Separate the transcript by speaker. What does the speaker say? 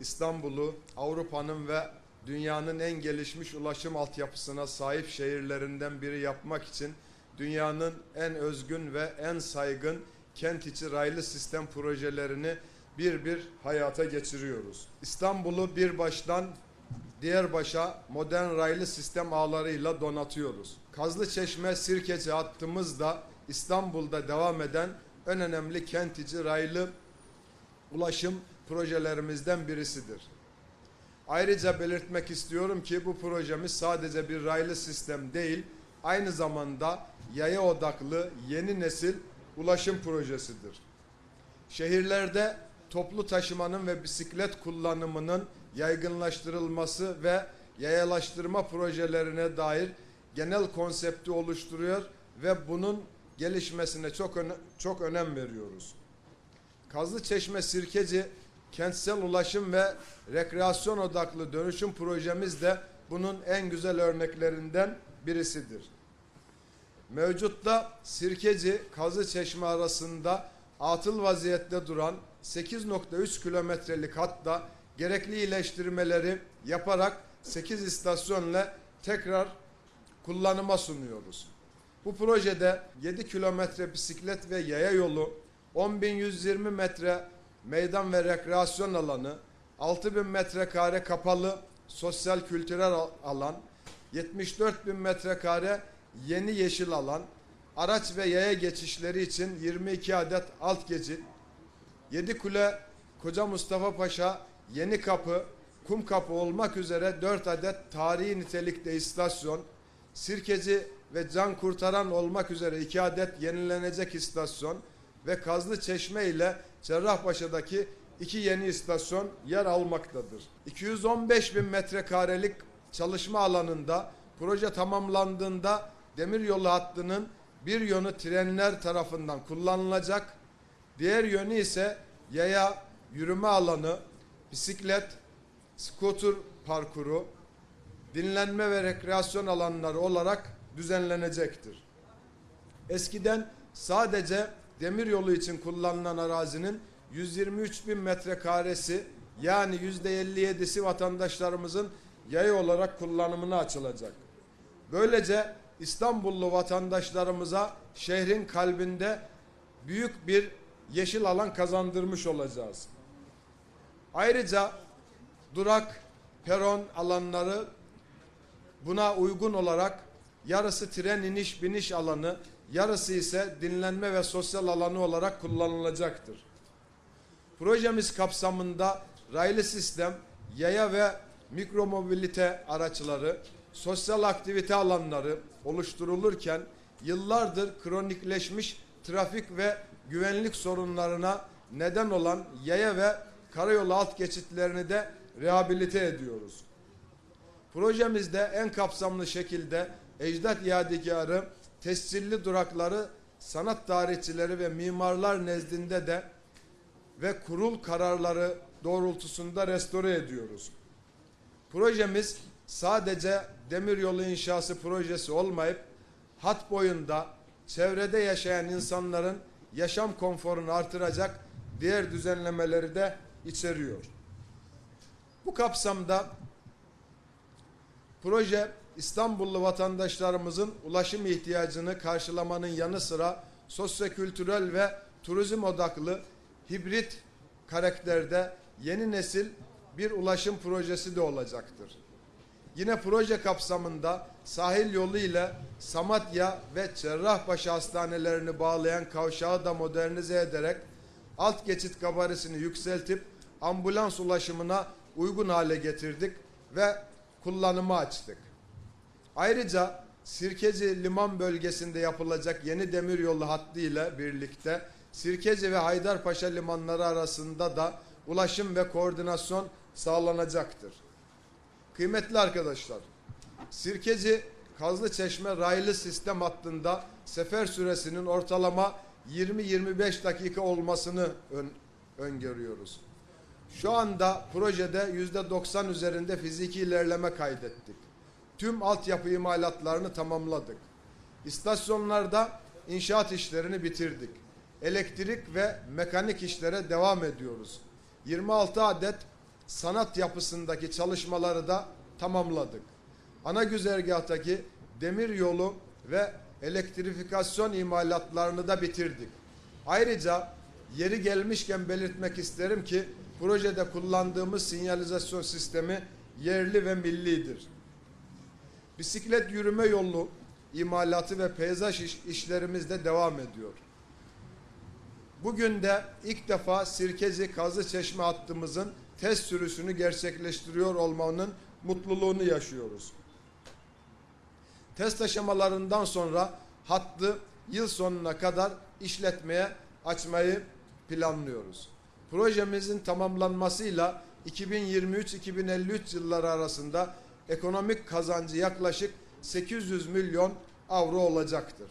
Speaker 1: İstanbul'u Avrupa'nın ve dünyanın en gelişmiş ulaşım altyapısına sahip şehirlerinden biri yapmak için dünyanın en özgün ve en saygın kent içi raylı sistem projelerini bir bir hayata geçiriyoruz. İstanbul'u bir baştan diğer başa modern raylı sistem ağlarıyla donatıyoruz. Kazlıçeşme Sirkeci hattımız da İstanbul'da devam eden en önemli kent içi raylı ulaşım projelerimizden birisidir. Ayrıca belirtmek istiyorum ki bu projemiz sadece bir raylı sistem değil, aynı zamanda yaya odaklı yeni nesil ulaşım projesidir. Şehirlerde toplu taşımanın ve bisiklet kullanımının yaygınlaştırılması ve yayalaştırma projelerine dair genel konsepti oluşturuyor ve bunun gelişmesine çok öne- çok önem veriyoruz. Kazlıçeşme Sirkeci kentsel ulaşım ve rekreasyon odaklı dönüşüm projemiz de bunun en güzel örneklerinden birisidir. Mevcutta Sirkeci Kazlıçeşme arasında atıl vaziyette duran 8.3 kilometrelik hatta gerekli iyileştirmeleri yaparak 8 istasyonla tekrar kullanıma sunuyoruz. Bu projede 7 kilometre bisiklet ve yaya yolu, 10.120 metre meydan ve rekreasyon alanı, 6.000 metrekare kapalı sosyal kültürel al- alan, 74.000 metrekare yeni yeşil alan, araç ve yaya geçişleri için 22 adet alt geçit, Yedikule, Koca Mustafa Paşa, Yeni Kapı, Kum Kapı olmak üzere 4 adet tarihi nitelikte istasyon, Sirkeci ve Can Kurtaran olmak üzere 2 adet yenilenecek istasyon ve Kazlı Çeşme ile Cerrahpaşa'daki iki yeni istasyon yer almaktadır. 215 bin metrekarelik çalışma alanında proje tamamlandığında demiryolu hattının bir yönü trenler tarafından kullanılacak, Diğer yönü ise yaya, yürüme alanı, bisiklet, scooter parkuru, dinlenme ve rekreasyon alanları olarak düzenlenecektir. Eskiden sadece demiryolu için kullanılan arazinin 123 bin metrekaresi yani yüzde 57'si vatandaşlarımızın yaya olarak kullanımına açılacak. Böylece İstanbullu vatandaşlarımıza şehrin kalbinde büyük bir yeşil alan kazandırmış olacağız. Ayrıca durak, peron alanları buna uygun olarak yarısı tren iniş biniş alanı, yarısı ise dinlenme ve sosyal alanı olarak kullanılacaktır. Projemiz kapsamında raylı sistem, yaya ve mikromobilite araçları, sosyal aktivite alanları oluşturulurken yıllardır kronikleşmiş trafik ve güvenlik sorunlarına neden olan yaya ve karayolu alt geçitlerini de rehabilite ediyoruz. Projemizde en kapsamlı şekilde ecdat yadigarı, tescilli durakları, sanat tarihçileri ve mimarlar nezdinde de ve kurul kararları doğrultusunda restore ediyoruz. Projemiz sadece demiryolu inşası projesi olmayıp hat boyunda çevrede yaşayan insanların yaşam konforunu artıracak diğer düzenlemeleri de içeriyor. Bu kapsamda proje İstanbullu vatandaşlarımızın ulaşım ihtiyacını karşılamanın yanı sıra sosyokültürel ve turizm odaklı hibrit karakterde yeni nesil bir ulaşım projesi de olacaktır. Yine proje kapsamında sahil yolu ile Samatya ve Cerrahpaşa hastanelerini bağlayan kavşağı da modernize ederek alt geçit gabarisini yükseltip ambulans ulaşımına uygun hale getirdik ve kullanıma açtık. Ayrıca Sirkeci liman bölgesinde yapılacak yeni demiryolu hattı ile birlikte Sirkeci ve Haydarpaşa limanları arasında da ulaşım ve koordinasyon sağlanacaktır. Kıymetli arkadaşlar, Sirkeci Kazlıçeşme raylı sistem hattında sefer süresinin ortalama 20-25 dakika olmasını ön, öngörüyoruz. Şu anda projede yüzde 90 üzerinde fiziki ilerleme kaydettik. Tüm altyapı imalatlarını tamamladık. İstasyonlarda inşaat işlerini bitirdik. Elektrik ve mekanik işlere devam ediyoruz. 26 adet sanat yapısındaki çalışmaları da tamamladık. Ana güzergahtaki demir yolu ve elektrifikasyon imalatlarını da bitirdik. Ayrıca yeri gelmişken belirtmek isterim ki projede kullandığımız sinyalizasyon sistemi yerli ve millidir. Bisiklet yürüme yolu imalatı ve peyzaj iş, işlerimiz de devam ediyor. Bugün de ilk defa Sirkezi Kazı Çeşme hattımızın test sürüşünü gerçekleştiriyor olmanın mutluluğunu yaşıyoruz. Test aşamalarından sonra hattı yıl sonuna kadar işletmeye açmayı planlıyoruz. Projemizin tamamlanmasıyla 2023-2053 yılları arasında ekonomik kazancı yaklaşık 800 milyon avro olacaktır.